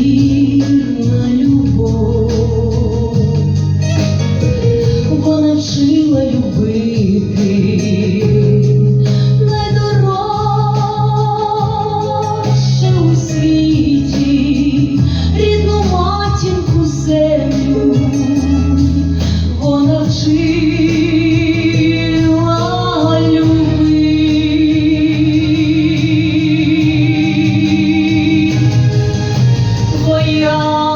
вірна любов, Твоя любов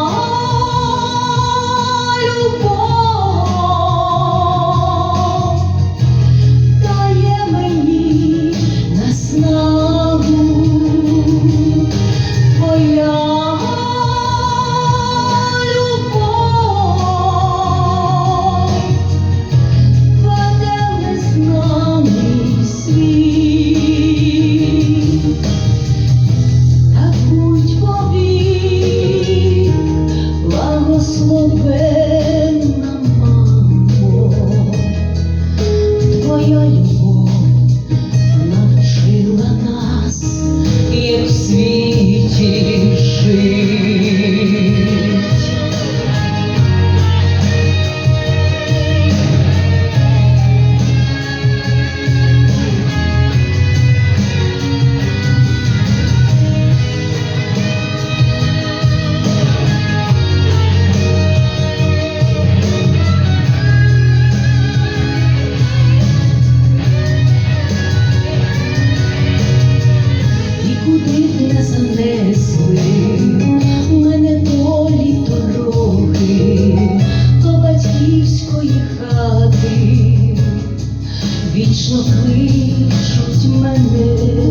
Thank you.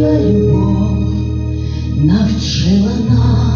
твоя любов навчила нас.